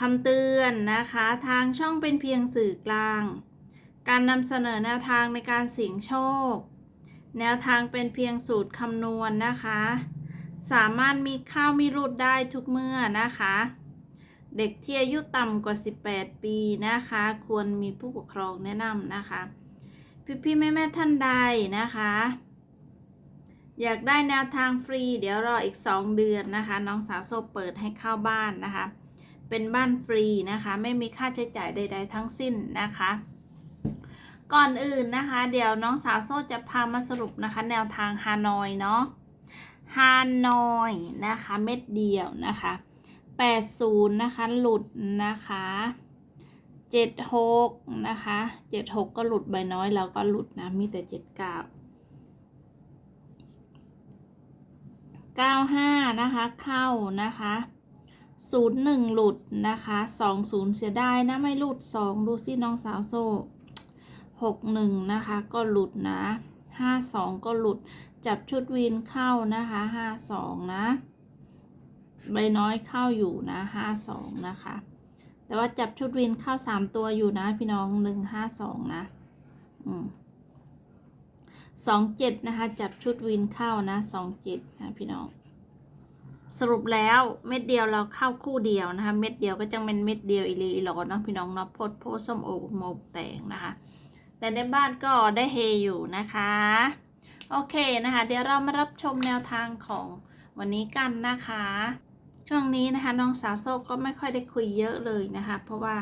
คำเตือนนะคะ ทางช่องเป็นเพียงสื่อกลาง การนำเสนอแนวทางในการเสี่ยงโชค แนวทางเป็นเพียงสูตรคำนวณนะคะ สามารถมีข้าวมีรุดได้ทุกเมื่อนะคะ เด็กที่อายุต่ำกว่า 18 ปีนะคะ ควรมีผู้ปกครองแนะนำนะคะ พี่พี่ๆแม่แม่ๆท่านใดนะคะ อยากได้แนวทางฟรี เดี๋ยวรออีก 2 เดือนนะคะ น้องสาวโซเปิดให้เข้าบ้านนะคะ เป็นบ้านฟรีนะคะ ไม่มีค่าใช้จ่ายใด ๆ ทั้งสิ้นนะคะ ก่อนอื่นนะคะ เดี๋ยวน้องสาวโซ่จะพามาสรุปนะคะ แนวทางฮานอยเนาะฮานอยนะคะเม็ดเดียวนะคะ80นะคะหลุดนะคะ76นะคะ76 ก็หลุดใบน้อยเราก็หลุดนะมีแต่ 79 95 นะคะ เข้านะคะ ศูนย์หนึ่งหลุดนะคะสองศูนย์เสียดายนะ ไม่หลุดสองดูสิน้องสาวโซ่หกหนึ่งนะคะ ก็หลุดนะห้าสองก็หลุด จับชุดวินเข้านะคะห้าสองนะใบน้อยเข้าอยู่นะห้าสองนะคะ แต่ว่าจับชุดวินเข้าสามตัวอยู่นะพี่น้องหนึ่งห้าสองนะ อืมสองเจ็ดนะคะ จับชุดวินเข้านะสองเจ็ดนะพี่น้อง สรุปแล้วเม็ดเดียวเราเข้าคู่เดียวนะคะ เม็ดเดียวก็จะเป็นเม็ดเดียวอีลีอีหลอเนาะพี่น้องเนาะโพดโพส้มโอโมกแตงนะคะ แต่ในบ้านก็ได้เฮอยู่นะคะ โอเคนะคะ เดี๋ยวเรามารับชมแนวทางของวันนี้กันนะคะ ช่วงนี้นะคะน้องสาวโซก็ไม่ค่อยได้คุยเยอะเลยนะคะ เพราะว่า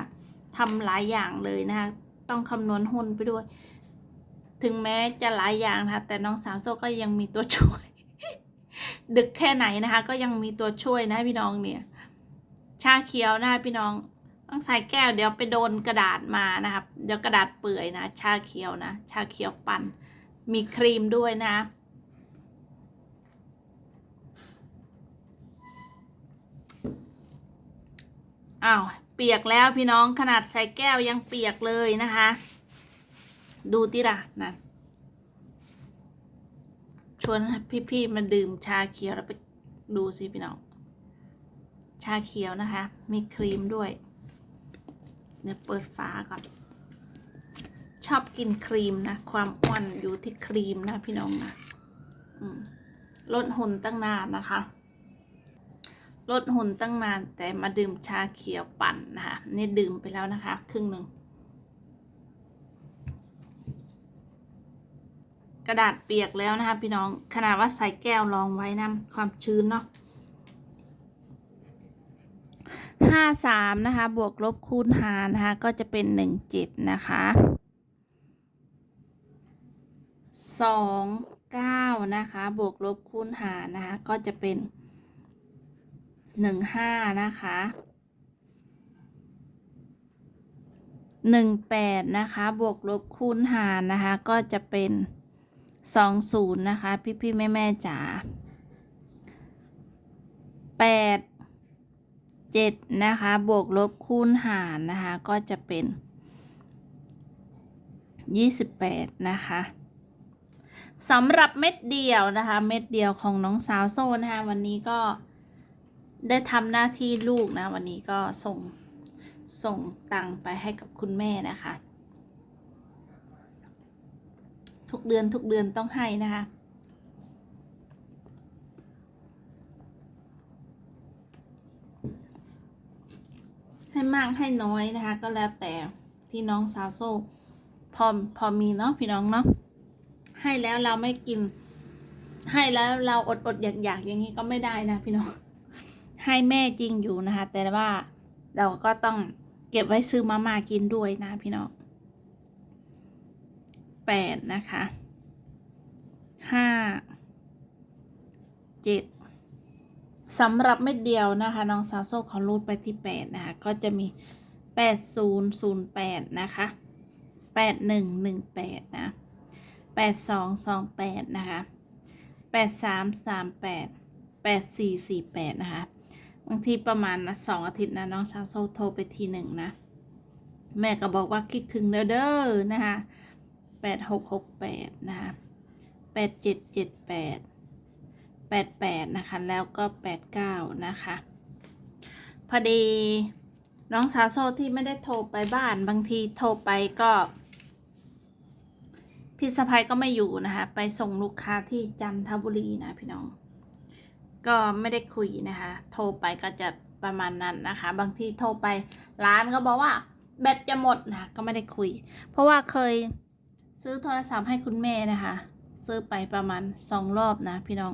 ทำหลายอย่างเลยนะคะ ต้องคำนวณหุ้นไปด้วย ถึงแม้จะหลายอย่างนะคะแต่น้องสาวโซก็ยังมีตัวช่วย ดึกแค่ไหนนะคะ ก็ยังมีตัวช่วยนะพี่น้องเนี่ย ชาเขียวนะคะพี่น้องต้องใส่แก้วเดี๋ยวไปโดนกระดาษมานะครับ เดี๋ยวกระดาษเปื่อยนะ ชาเขียวนะ ชาเขียวปั่น มีครีมด้วยนะ อ้าวเปียกแล้วพี่น้องขนาดใส่แก้วยังเปียกเลยนะคะ ดูติละนะ ชวนพี่ๆมาดื่มชาเขียวแล้วไปดูสิพี่น้อง ชาเขียวนะคะ มีครีมด้วย เดี๋ยวเปิดฝาก่อน ชอบกินครีมนะ ความอ้วนอยู่ที่ครีมนะพี่น้องนะลดหุ่นตั้งนานนะคะ ลดหุ่นตั้งนานแต่มาดื่มชาเขียวปั่นนะคะ นี่ดื่มไปแล้วนะคะ ครึ่งหนึ่ง กระดาษเปียกแล้วนะคะพี่น้องขนาดว่าใส่แก้วรองไว้นะความชื้นเนาะห้าสามนะคะบวกลบคูณหารนะคะก็จะเป็นหนึ่งเจ็ดนะคะสองเก้านะคะบวกลบคูณหารนะคะก็จะเป็นหนึ่งห้านะคะหนึ่งแปดนะคะบวกลบคูณหารนะคะก็จะเป็น องศูนย์นะคะ พี่พี่แม่แม่จ๋าแปดเจ็ดนะคะ บวกลบคูณหารนะคะ ก็จะเป็นยี่สิบแปดนะคะสำหรับเม็ดเดียวนะคะ เม็ดเดียวของน้องสาวโซนะคะ วันนี้ก็ได้ทำหน้าที่ลูกนะ วันนี้ก็ส่งส่งตังไปให้กับคุณแม่นะคะ ทุกเดือนทุกเดือนต้องให้นะคะ ให้มากให้น้อยนะคะ ก็แล้วแต่ที่น้องสาวโซ่พอพอมีเนาะพี่น้องเนาะให้แล้วเราไม่กิน ให้แล้วเราอดอดอยากอยากอย่างนี้ก็ไม่ได้นะพี่น้องให้แม่จริงอยู่นะคะ แต่ว่าเราก็ต้องเก็บไว้ซื้อมาม่ากินด้วยนะพี่น้อง แปดนะคะห้าเจ็ดสำหรับเม็ดเดียวนะคะน้องสาวโซ่เขารูดไปที่แปดนะคะก็จะมีแปดศูนย์ศูนย์แปดนะคะแปดหนึ่งหนึ่งแปดนะแปดสองสองแปดนะคะแปดสามสามแปดแปดสี่สี่แปดนะคะบางทีประมาณนะสองอาทิตย์นะน้องสาวโซโทรไปทีหนึ่งนะแม่ก็บอกว่าคิดถึงเด้อเด้อนะคะ แปดหกหกแปดนะคะแปดเจ็ดเจ็ดแปดแปดแปดนะคะ แล้วก็แปดเก้านะคะ พอดีน้องสาวโซที่ไม่ได้โทรไปบ้านบางทีโทรไปก็พี่สะพ้ยก็ไม่อยู่นะคะ ไปส่งลูกค้าที่จันทบุรีนะพี่น้อง ก็ไม่ได้คุยนะคะ โทรไปก็จะประมาณนั้นนะคะ บางทีโทรไปร้านก็บอกว่าแบตจะหมดนะก็ไม่ได้คุย เพราะว่าเคย ซื้อโทรศัพท์ให้คุณแม่นะคะ ซื้อไปประมาณสองรอบนะพี่น้อง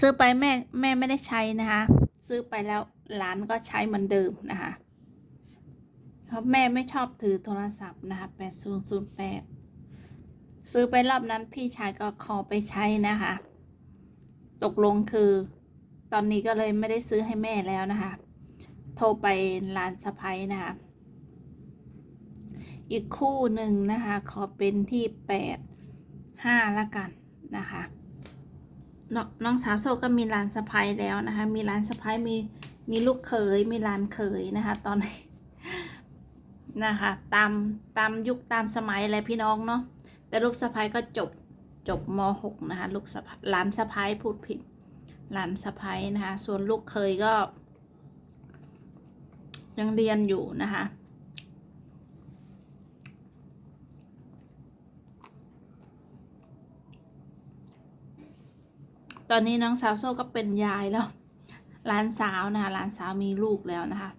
ซื้อไปแม่แม่ไม่ได้ใช้นะคะ ซื้อไปแล้วร้านก็ใช้เหมือนเดิมนะคะ เพราะแม่ไม่ชอบถือโทรศัพท์นะคะ8008ซื้อไปรอบนั้นพี่ชายก็ขอไปใช้นะคะ ตกลงคือตอนนี้ก็เลยไม่ได้ซื้อให้แม่แล้วนะคะ โทรไปร้านสะพ้ยนะคะ อีกคู่หนึ่งนะคะ ขอเป็นที่แปดห้าละกันนะคะนน้องสาวโซก็มีร้านสะพ้ยแล้วนะคะ มีร้านสะพ้ยมีมีลูกเขยมีร้านเขยนะคะ ตอนนี้นะคะ ตามตามยุคตามสมัยอะไรพี่น้องเนาะแต่ลูกสะพ้ยก็จบจบม .6 นะคะลูกสะพ้ยหลานสะพ้ยพูดผิดหลานสะพ้ยนะคะ ส่วนลูกเคยก็ ยังเรียนอยู่นะคะ ตอนนี้น้องสาวโซ่ก็เป็นยายแล้วหลานสาวนะคะหลานสาวมีลูกแล้วนะคะ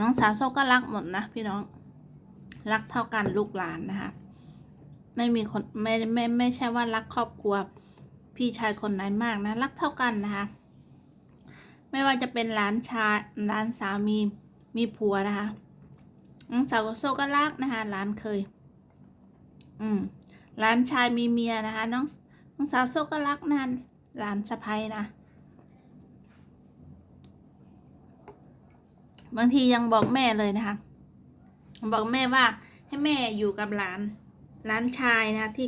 น้องสาวโซ่ก็รักหมดนะพี่น้องรักเท่ากันลูกหลานนะคะไม่มีคนไม่ไม่ไม่ใช่ว่ารักครอบครัวพี่ชายคนไหนมากนะรักเท่ากันนะคะ ไม่ว่าจะเป็นหลานชายหลานสาวมี มีผัวนะคะน้องสาวโซก็รักนะคะหลานเคย อืมหลานชายมีเมียนะคะ น้องน้องสาวโซก็รักนะหลานสะพ้ยนะ บางทียังบอกแม่เลยนะคะ บอกแม่ว่าให้แม่อยู่กับหลานหลานชายนะที่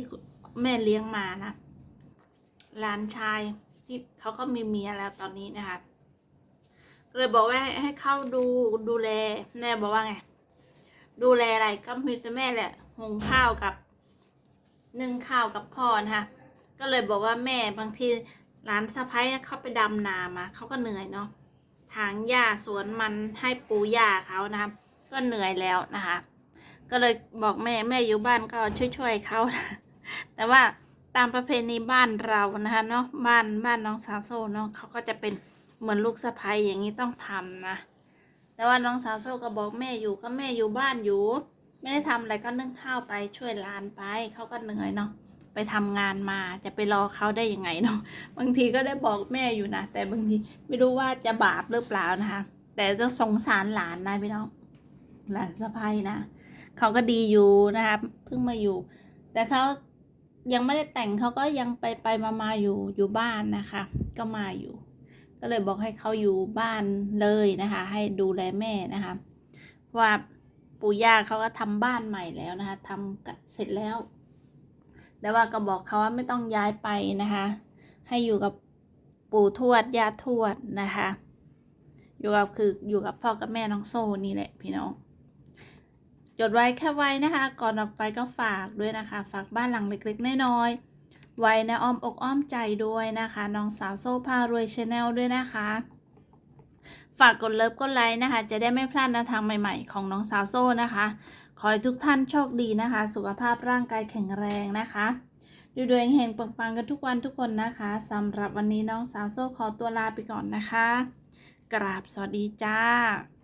แม่เลี้ยงมานะหลานชายที่เขาก็มีเมียแล้วตอนนี้นะคะ เลยบอกว่าให้เข้าดูดูแลแม่บอกว่าไง ดูแลอะไรก็มีแต่แม่แหละหุงข้าวกับนึ่งข้าวกับพ่อนะคะก็เลยบอกว่าแม่บางทีหลานสะพ้ายเขาไปดำนามาเขาก็เหนื่อยเนาะถางหญ้าสวนมันให้ปูหญ้าเขานะครับก็เหนื่อยแล้วนะคะ ก็เลยบอกแม่แม่อยู่บ้านก็ช่วยๆเขานะแต่ว่าตามประเพณีบ้านเรานะคะเนาะบ้านบ้านน้องสาวโซเนาะเขาก็จะเป็น เหมือนลูกสะใภ้อย่างนี้ต้องทำนะ แต่ว่าน้องสาวโซก็บอกแม่อยู่ก็แม่อยู่บ้านอยู่ ไม่ได้ทำอะไรก็นึ่งข้าวไปช่วยลานไปเขาก็เหนื่อยเนาะไปทำงานมาจะไปรอเขาได้ยังไงเนาะบางทีก็ได้บอกแม่อยู่นะแต่บางทีไม่รู้ว่าจะบาปหรือเปล่านะคะ แต่ต้องสงสารหลานนะพี่น้องหลานสะพ้ยนะเขาก็ดีอยู่นะคะเพิ่งมาอยู่ แต่เขายังไม่ได้แต่งเขาก็ยังไปไปมามาอยู่อยู่บ้านนะคะ ก็มาอยู่ ก็เลยบอกให้เขาอยู่บ้านเลยนะคะ ให้ดูแลแม่นะคะว่าปู่ย่าเขาก็ทำบ้านใหม่แล้วนะคะทำเสร็จแล้ว แต่ว่าก็บอกเขาว่าไม่ต้องย้ายไปนะคะ ให้อยู่กับปู่ทวดย่าทวดนะคะ อยู่กับคืออยู่กับพ่อกับแม่น้องโซนี่แหละพี่น้องจดไว้แค่ไว้นะคะ ก่อนออกไปก็ฝากด้วยนะคะ ฝากบ้านหลังเล็กๆน้อยๆ ไว้ในอ้อมอกอ้อมใจด้วยนะคะ น้องสาวโซพารวยชาแนลด้วยนะคะ ฝากกดเลิฟกดไลค์นะคะ จะได้ไม่พลาดแนวทางใหม่ๆ ของน้องสาวโซ่นะคะ ขอให้ทุกท่านโชคดีนะคะ สุขภาพร่างกายแข็งแรงนะคะดูดวงเฮงปังๆกันทุกวันทุกคนนะคะสำหรับวันนี้น้องสาวโซ่ขอตัวลาไปก่อนนะคะ กราบสวัสดีจ้า